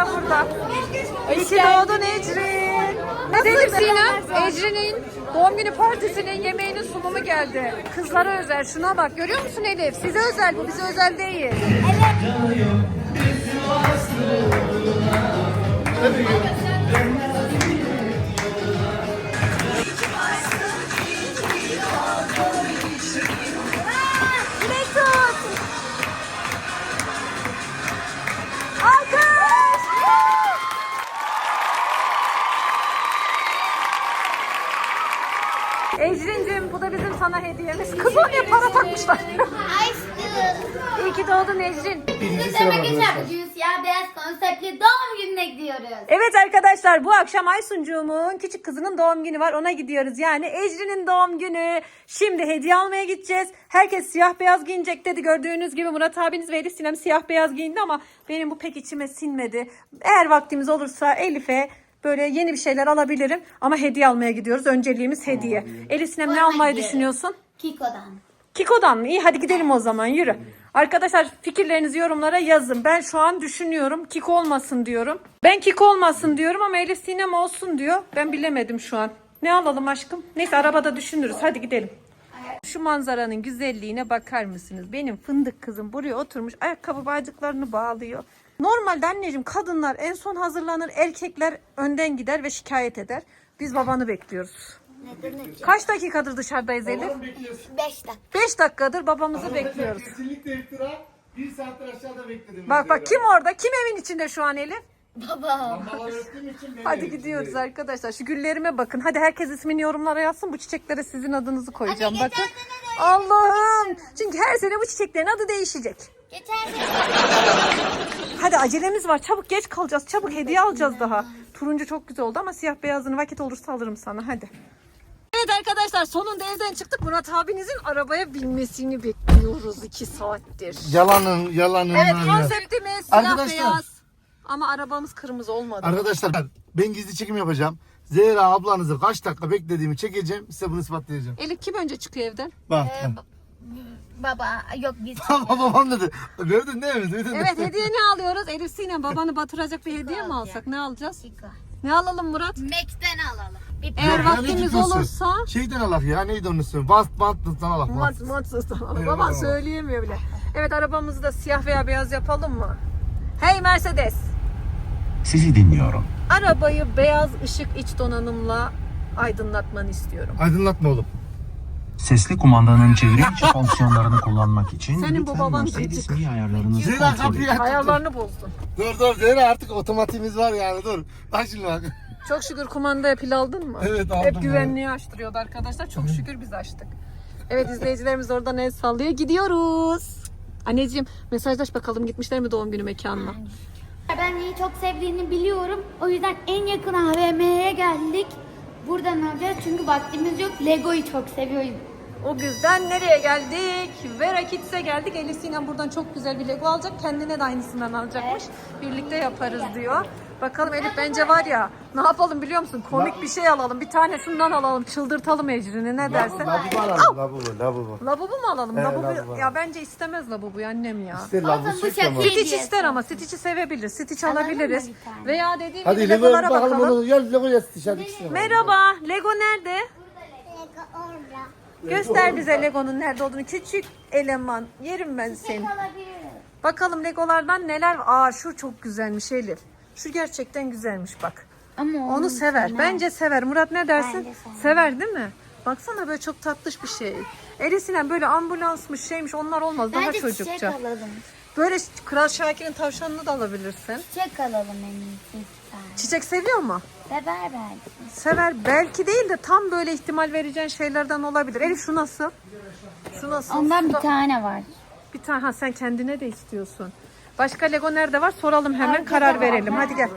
da burada. İyi ki doğdun Ecrin. Zeynep Sinem, Ecrin'in doğum günü partisinin yemeğinin sunumu geldi. Kızlara özel. Şuna bak. Görüyor musun Elif? Size özel bu. Bize özel değil. Mesut. Sana hediyemiz. Kız oraya para takmışlar. İyi ki doğdun Ecrin. Biz demek ki yapacağız. Siyah beyaz konseptli doğum gününe gidiyoruz. Evet arkadaşlar bu akşam Aysuncuğumun küçük kızının doğum günü var. Ona gidiyoruz yani Ecrin'in doğum günü. Şimdi hediye almaya gideceğiz. Herkes siyah beyaz giyinecek dedi. Gördüğünüz gibi Murat abiniz ve Elif Sinem siyah beyaz giyindi ama benim bu pek içime sinmedi. Eğer vaktimiz olursa Elif'e böyle yeni bir şeyler alabilirim. Ama hediye almaya gidiyoruz. Önceliğimiz hediye. Elif Sinem ne Bana almayı hediye. düşünüyorsun? Kiko'dan. Kiko'dan mı? İyi hadi gidelim o zaman yürü. Arkadaşlar fikirlerinizi yorumlara yazın. Ben şu an düşünüyorum. Kiko olmasın diyorum. Ben Kiko olmasın diyorum ama Elif Sinem olsun diyor. Ben bilemedim şu an. Ne alalım aşkım? Neyse arabada düşünürüz. Hadi gidelim. Şu manzaranın güzelliğine bakar mısınız? Benim fındık kızım buraya oturmuş ayakkabı bağcıklarını bağlıyor. Normalde anneciğim kadınlar en son hazırlanır, erkekler önden gider ve şikayet eder. Biz babanı bekliyoruz. Kaç dakikadır dışarıdayız Elif? 5 dakika. 5 dakikadır babamızı bekliyoruz. Kesinlikle iftira. Bir saattir aşağıda bekledim. Bak bak kim orada? Kim evin içinde şu an Elif? Baba. Lambaları öptüğüm için beni Hadi gidiyoruz arkadaşlar. Şu güllerime bakın. Hadi herkes ismini yorumlara yazsın. Bu çiçeklere sizin adınızı koyacağım. Bakın. Allah'ım. Çünkü her sene bu çiçeklerin adı değişecek. Geçen Hadi acelemiz var. Çabuk geç kalacağız. Çabuk hediye alacağız daha. Turuncu çok güzel oldu ama siyah beyazını vakit olursa alırım sana. Hadi. Evet arkadaşlar sonunda evden çıktık. Murat abinizin arabaya binmesini bekliyoruz iki saattir. Yalanın yalanın Evet var ya. konseptimiz siyah Arkadaşlar. beyaz. Ama arabamız kırmızı olmadı. Arkadaşlar ben gizli çekim yapacağım. Zehra ablanızı kaç dakika beklediğimi çekeceğim. Size bunu ispatlayacağım. Elif kim önce çıkıyor evden? Bak. Baba yok biz. Babam dedi. Gördün değil mi? Duydun Evet hediye ne alıyoruz? Elif Sinem babanı batıracak bir hediye mi alsak? Ne alacağız? Ne alalım Murat? Mac'ten alalım. Bir Eğer vaktimiz olursa Şeyden alak ya neydi onun ismi? Bast basttan alak. Mat Bast. matsız alalım. Evet, Baban tamam. söyleyemiyor bile. Evet arabamızı da siyah veya beyaz yapalım mı? Hey Mercedes. Sizi dinliyorum. Arabayı beyaz ışık iç donanımla aydınlatmanı istiyorum. Aydınlatma oğlum. Sesli kumandanın çevrim içi fonksiyonlarını kullanmak için Senin bu baban gıcık. ayarlarınızı Zehra kontrol kapıyı edin. aç. Ayarlarını bozdun. Dur dur Zehra artık otomatiğimiz var yani dur. Bak şimdi bak. Çok şükür kumandaya pil aldın mı? Evet, aldım Hep güvenliği açtırıyordu arkadaşlar. Çok şükür biz açtık. Evet izleyicilerimiz oradan el sallıyor. Gidiyoruz. Anneciğim mesajlaş bakalım gitmişler mi doğum günü mekanına? Ben neyi çok sevdiğini biliyorum. O yüzden en yakın AVM'ye geldik. Buradan alacağız çünkü vaktimiz yok. Lego'yu çok seviyorum. O yüzden nereye geldik? Vera Kids'e geldik. Elif Sinem buradan çok güzel bir Lego alacak. Kendine de aynısından alacakmış. Birlikte yaparız diyor. Bakalım Elif bence var ya ne yapalım biliyor musun? Komik bir şey alalım. Bir tane şundan alalım. Çıldırtalım Ecrin'i ne dersin? Labubu alalım labubu labubu. Labubu mu alalım? Evet, Labubu, labubu. ya bence istemez Labubu'yu annem ya. İşte labubu Olsun, bu süt ama. şekil. Stitch ister ama Stitch'i sevebilir. Stitch Alalım mı alabiliriz. bir tane? Veya dediğim Hadi gibi Lego Legolara bakalım bakalım. onu. Gel Lego yaz dışarı. Merhaba. Lego nerede? Lego orada. Göster bize Lego'nun nerede olduğunu. Küçük eleman. Yerim ben seni. Bakalım Legolardan neler? Aa şu çok güzelmiş Elif. Şu gerçekten güzelmiş bak. Ama Onu sever. Bence sever. Murat ne dersin? Bence sever. Değil mi? Baksana böyle çok tatlış bir şey. Elif Sinem böyle ambulansmış şeymiş onlar olmaz. Daha Bence çiçek çocukça. alalım. Böyle Kral Şakir'in tavşanını da alabilirsin. Çiçek alalım en iyisi. Çiçek seviyor mu? Sever belki. Sever. Belki değil de tam böyle ihtimal vereceğin şeylerden olabilir. Elif şu nasıl? Şu nasıl? Ondan bir tane var. Bir tane ha sen kendine de istiyorsun. Başka Lego nerede var? Soralım hemen Arkada karar var. verelim. Hadi gel.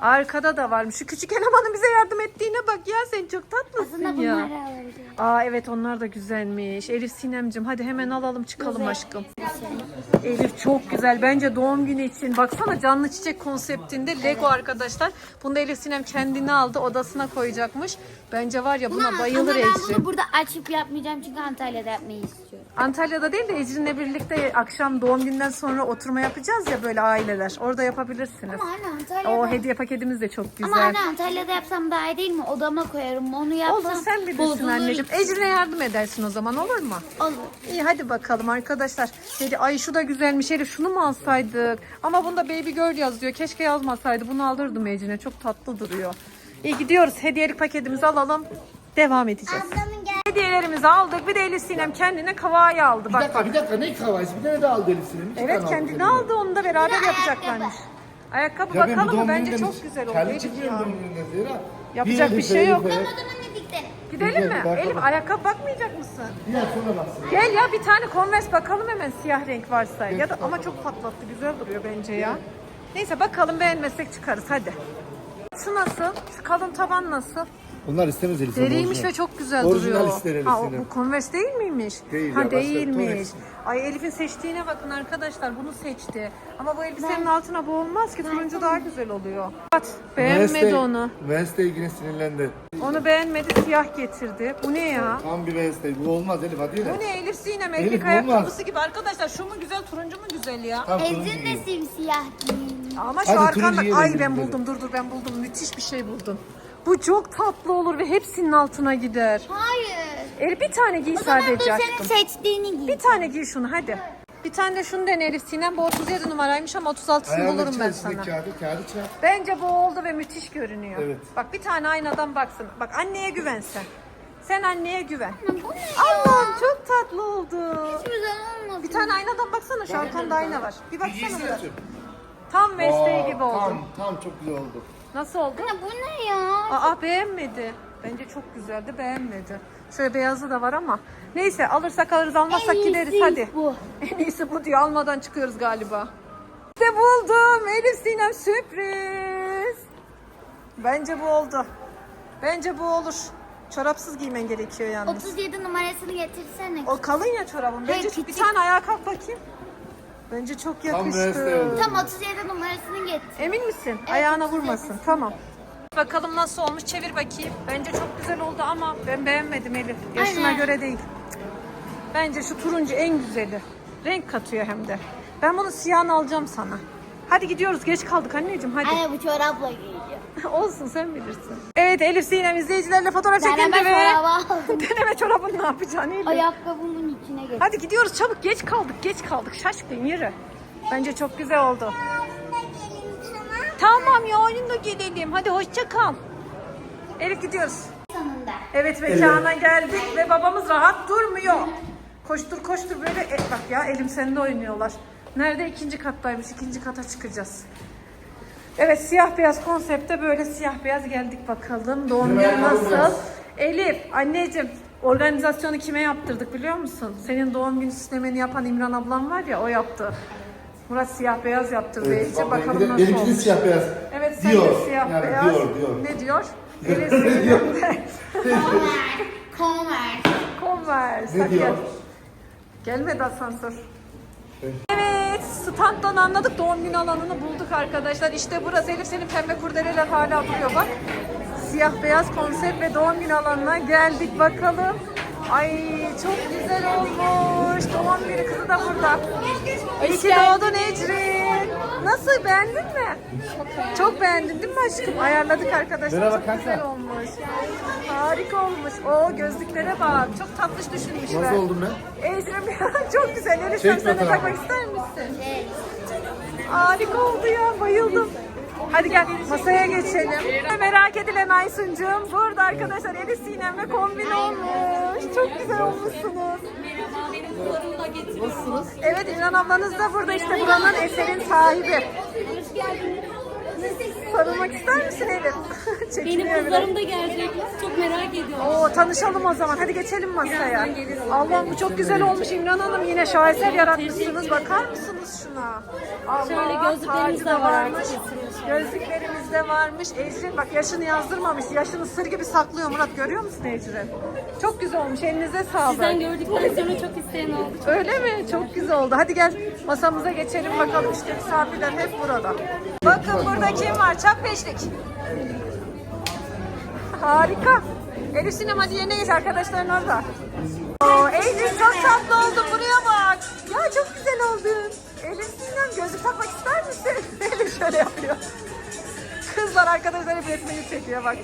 Arkada da varmış. Şu küçük elemanın bize yardım ettiğine bak ya sen çok tatlısın Aslında ya. bunları alabilirim. Aa evet onlar da güzelmiş. Elif Sinemcim hadi hemen alalım çıkalım aşkım. Elif çok güzel. Bence doğum günü için. Baksana canlı çiçek konseptinde Lego arkadaşlar. Bunu da Elif Sinem kendine aldı. Odasına koyacakmış. Bence var ya buna Ama- bayılır ben Ecrin. bunu burada açıp yapmayacağım çünkü Antalya'da yapmayı istiyorum. Antalya'da değil de Ecrin'le birlikte akşam doğum günden sonra oturma yapacağız ya böyle aileler. Orada yapabilirsiniz. Ama anne Antalya'da... O hediye paketimiz de çok güzel. Ama anne Antalya'da yapsam daha iyi değil mi? Odama koyarım. Onu yapsam Olur sen bilirsin bozulur. anneciğim. Ecrin'e yardım edersin o zaman olur mu? Olur. İyi hadi bakalım arkadaşlar. Dedi ay şu da güzelmiş Elif şunu mu alsaydık? Ama bunda baby girl yazıyor. Keşke yazmasaydı. Bunu alırdım Ecrin'e. Çok tatlı duruyor. İyi gidiyoruz. Hediyelik paketimizi alalım. Devam edeceğiz. Ablamın gel. Hediyelerimizi aldık. Bir de Elif Sinem kendine kavayı aldı. Bir Bak dakika bir dakika ne kahvesi? Bir tane daha al delisini. İki Evet tane al kendine delisini. aldı. Onu da beraber yapacaklarmış. Ayakkabı Ya ben bu bakalım mı? doğum Bence çok güzel oldu. terlik Elif çekiyorum ya. doğum Zehra. Yapacak bir şey yok. O zaman. Gidelim mi? Elif ayakkabı bakmayacak mısın? Biraz sonra baksın. Gel ya bir tane Converse bakalım hemen siyah renk varsa. Ya da ama çok patlattı güzel duruyor bence ya. Neyse bakalım beğenmezsek çıkarız hadi. Şu nasıl? Şu kalın taban nasıl? Bunlar istemez Elif. Deriymiş ve çok güzel Orijinal duruyor. ister Elif ha, o, Sinem. bu Converse değil miymiş? Değil ha ya, başka değilmiş. Converse. Ay Elif'in seçtiğine bakın arkadaşlar bunu seçti. Ama bu elbisenin altına bu olmaz ki turuncu daha güzel oluyor. Bak beğenmedi onu. Wednesday yine sinirlendi. Onu beğenmedi siyah getirdi. Bu ne ya? Tam bir Wednesday. Bu olmaz Elif hadi yine. Bu ne Elif Sinem Elif, erkek bu ayakkabısı olmaz. gibi arkadaşlar şu mu güzel turuncu mu güzel ya? Tam turuncu Ezin giyin. de simsiyah giymiş. Ama şu Hadi arkanda turuncu yiyelim ay ben böyle. buldum dur dur ben buldum müthiş bir şey buldum. Bu çok tatlı olur ve hepsinin altına gider. Hayır. Elif bir tane giy O zaman dur sadece senin aşkım. seçtiğini giy. Bir tane giy şunu hadi. Bir tane de şunu dene Elif Sinem. Bu 37 numaraymış ama 36'sını Ayağının bulurum ben içerisinde sana. Kağıdı, kağıdı çarp. Bence bu oldu ve müthiş görünüyor. Evet. Bak bir tane aynadan baksın. Bak anneye güven sen. Sen anneye güven. Bu ne ya? Allah'ım çok tatlı oldu. Hiç güzel olmadı. Bir tane aynadan baksana şu arkanda ayna var. Bir Bir baksana biraz. tüm. Tam mesleği Aa, gibi oldu. Tam, tam çok güzel oldu. Nasıl oldu? Anne bu ne ya? Aa beğenmedi. Bence çok güzeldi beğenmedi. Şöyle beyazı da var ama. Neyse alırsak alırız almazsak En gideriz hadi. bu. En iyisi bu diyor almadan çıkıyoruz galiba. İşte buldum Elif Sinem sürpriz. Bence bu oldu. Bence bu olur. Çorapsız giymen gerekiyor yalnız. 37 numarasını getirsene. O kalın ya çorabın. Bence Hayır, bir tane ayağa kalk bakayım. Bence çok yakıştı. Tam 37 numarasını getir. Emin misin? Ayağına vurmasın. Tamam. Bakalım nasıl olmuş. Çevir bakayım. Bence çok güzel oldu ama ben beğenmedim Elif. Yaşına Aynen. göre değil. Bence şu turuncu en güzeli. Renk katıyor hem de. Ben bunu siyahını alacağım sana. Hadi gidiyoruz. Geç kaldık anneciğim hadi. Anne bu çorapla giyeceğim. Olsun sen bilirsin. Evet Elif Sinem izleyicilerle fotoğraf çekildi Deneme ve... çorabı aldım. Deneme çorabını ne yapacaksın Elif? Getir. Hadi gidiyoruz çabuk. Geç kaldık. Geç kaldık. Şaşkın yürü. Bence çok güzel oldu. Tamam ya oyunla gelelim. Hadi hoşça kal. Elif gidiyoruz. Sonunda. Evet mekana geldik ve babamız rahat durmuyor. Koştur koştur böyle e, bak ya elim sende oynuyorlar. Nerede ikinci kattaymış ikinci kata çıkacağız. Evet siyah beyaz konsepte böyle siyah beyaz geldik bakalım. Doğum günü nasıl? Elif anneciğim organizasyonu kime yaptırdık biliyor musun? Senin doğum günü süslemeni yapan İmran ablam var ya o yaptı. Murat siyah beyaz yaptırdı Evet, vallahi bakalım bir de nasıl benimki de olmuş. siyah beyaz. Evet sen Diyor, de siyah yani beyaz. diyor, diyor. Ne diyor? Elif Ne senin diyor? de- Converse. Converse. Ne diyor? gel. Gelmedi asansör. Evet, standdan anladık. Doğum günü alanını bulduk arkadaşlar. İşte burası Elif senin pembe kurdeleler hala duruyor bak. Siyah beyaz konsept ve doğum günü alanına geldik bakalım. Ay çok güzel olmuş. Doğum günü kızı da burada. İyi ki doğdun Ecrin. Nasıl beğendin mi? Çok beğendin değil mi aşkım? Ayarladık arkadaşlar. Merhaba çok kanka. güzel olmuş. Harika olmuş. O gözlüklere bak. Çok tatlış düşünmüşler. Nasıl oldum ben? Ecrin çok güzel. Elif sen takmak ister misin? Evet. Harika oldu ya. Bayıldım. Hadi gel masaya geçelim. Merak edilen Aysun'cum burada arkadaşlar Elif Sinem'le kombin olmuş. Çok güzel olmuşsunuz. Nasılsınız? Evet İmran ablanız da burada işte buranın eserin sahibi. Sarılmak ister misin Elif? Çekiniyor Benim biraz. kızlarım da gelecek. Çok merak ediyorum. Oo tanışalım o zaman. Hadi geçelim masaya. Allah'ım bu çok güzel olmuş İmran Hanım. Yine şaheser yaratmışsınız. Bakar mısınız şuna? Allah, Şöyle gözlüklerimiz tacı de da var varmış. artık. Gözlüklerimiz de varmış. Ecrin bak yaşını yazdırmamış. Yaşını sır gibi saklıyor Murat. Görüyor musun Ecrin? Çok güzel olmuş. Elinize sağlık. Sizden gördükten sonra çok isteyen oldu. Öyle mi? Çok güzel oldu. Hadi gel masamıza geçelim bakalım. İşte misafirler hep burada. Bakın burada kim var? Çap beşlik. Harika. Elif Sinema diye neyiz arkadaşların orada. Oo, Elif çok tatlı oldun. Buraya bak. Ya çok güzel oldun. Elif Sinem gözlük takmak ister misin? Şöyle yapıyor. Kızlar arkadaşlar hep resmini çekiyor bak.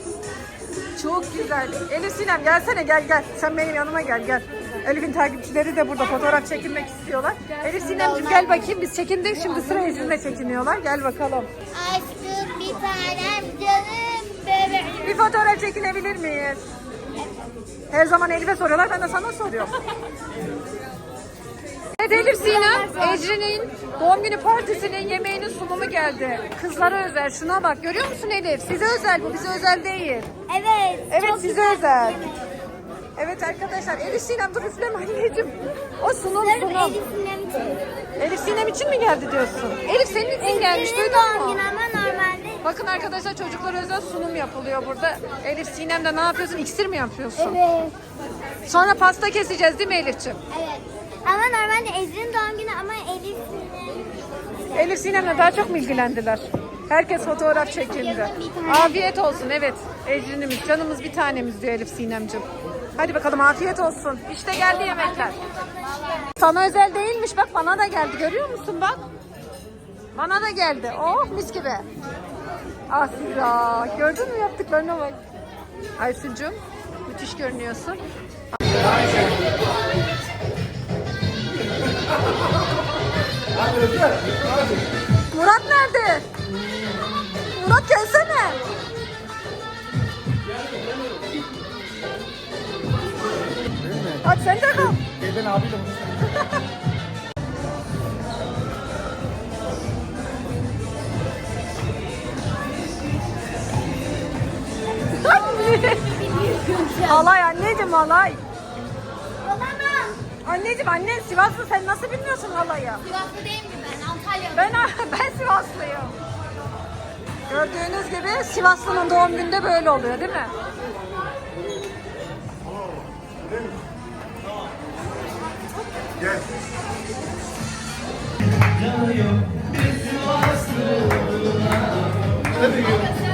Çok güzel. Elif Sinem gelsene gel gel. Sen benim yanıma gel gel. Elif'in takipçileri de burada fotoğraf çekinmek istiyorlar. Elif Sinem'cim gel bakayım biz çekindik. Şimdi sıra Ecrin'le çekiniyorlar. Gel bakalım. Aşkım bir tanem canım bebeğim. Bir fotoğraf çekinebilir miyiz? Her zaman Elif'e soruyorlar, ben de sana soruyorum. Evet Elif Sinem, Ecrin'in doğum günü partisinin yemeğinin sunumu geldi. Kızlara özel, şuna bak. Görüyor musun Elif? Size özel bu, bize özel değil. Evet. Evet çok size güzel. özel. Evet arkadaşlar, Elif Sinem dur üfleme anneciğim. O sunum Sırf sunum. Elif Sinem için. Elif Sinem için mi geldi diyorsun? Elif senin için gelmiş, duydun doğum mu? günü ama normalde. Bakın arkadaşlar çocuklara özel sunum yapılıyor burada. Elif Sinem'de ne yapıyorsun? İksir mi yapıyorsun? Evet. Sonra pasta keseceğiz değil mi Elif'ciğim? Evet. Ama normalde Ecrin doğum günü ama Elif Sinem. Elif Sinem'le daha çok mu ilgilendiler? Herkes fotoğraf çekindi. Afiyet olsun evet. Ecrin'imiz, canımız bir tanemiz diyor Elif Sinem'cim. Hadi bakalım afiyet olsun. İşte geldi yemekler. Sana özel değilmiş bak bana da geldi görüyor musun bak. Bana da geldi. Oh mis gibi. Asya gördün mü yaptıklarına bak. Aysucuğum müthiş görünüyorsun. Murat nerede? Murat gelsene. Hadi sen de kal. Ben abiyle Alay anneciğim alay. Anneciğim annen Sivaslı sen nasıl bilmiyorsun halayı? Sivaslı değil mi ben? Antalya'da. Ben ben Sivaslıyım. Gördüğünüz gibi Sivaslı'nın doğum günde böyle oluyor değil mi? Şimdi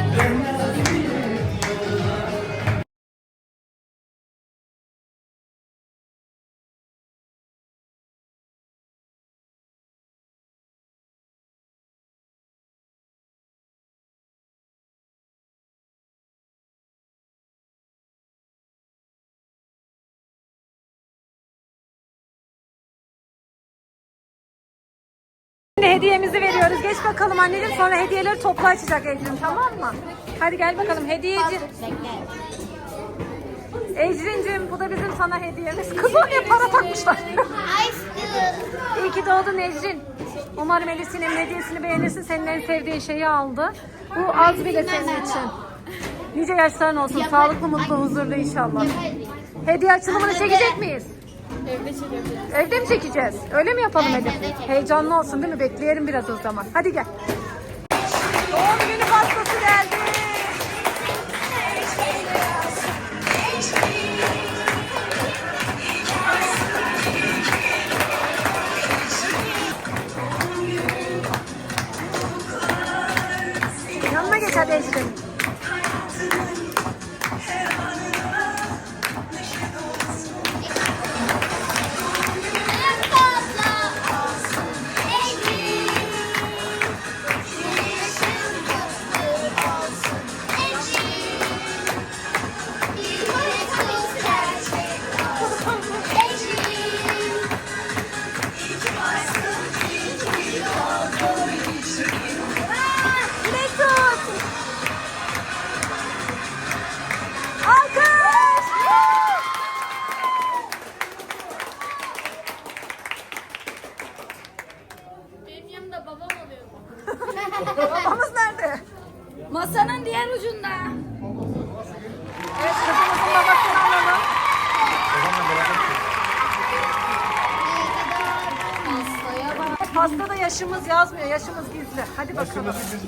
hediyemizi veriyoruz. Geç bakalım anneciğim sonra hediyeleri toplu açacak Ecrin tamam mı? Hadi gel bakalım hediyeci. Ecrin'cim bu da bizim sana hediyemiz. Kız oraya para takmışlar. İyi ki doğdun Ecrin. Umarım Elif Sinem'in hediyesini beğenirsin. Senin en sevdiğin şeyi aldı. Bu az bile senin için. Nice yaşların olsun. Sağlıklı, mutlu, huzurlu inşallah. Hediye açılımını çekecek miyiz? Evde çekebiliriz. Evde mi çekeceğiz? Öyle mi yapalım Evet, Elif? evde çekelim. Heyecanlı olsun değil mi? Bekleyelim biraz o zaman. Hadi gel. Doğum günü pastası geldi. Yanına geç hadi Ecrin.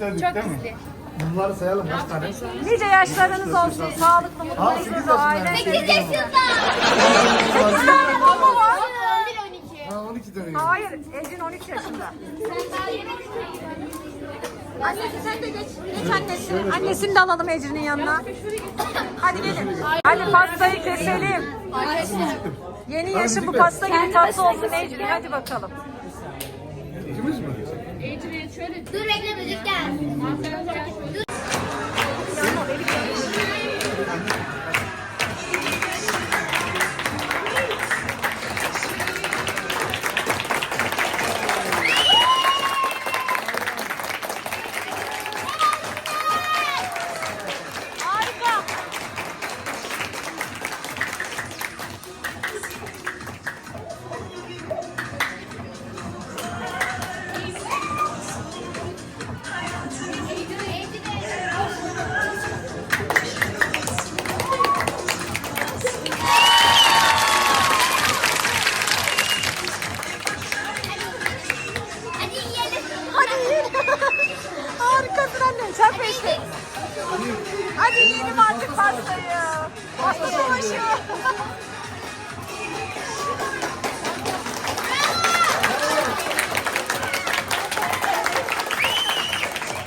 Bakalım. Çok gizli. Bunları sayalım kaç tane? Nice yaşlarınız olsun. Sağlıklı, mutlu, Aa, sekiz huzurlu, yaşında. aile. Sekiz sevgisi. yaşında. 8 tane mama var. 11 12. Ha 12 tane. Hayır, Ecin 13 yaşında. Annesi sen de geç. Geç annesini. Annesini de alalım Ecrin'in yanına. Hadi gelin. Hadi pastayı keselim. Yeni yaşı bu pasta gibi tatlı olsun Ecrin. Hadi bakalım. İkimiz mi? दूर देख ले म्यूज़िक क्या? है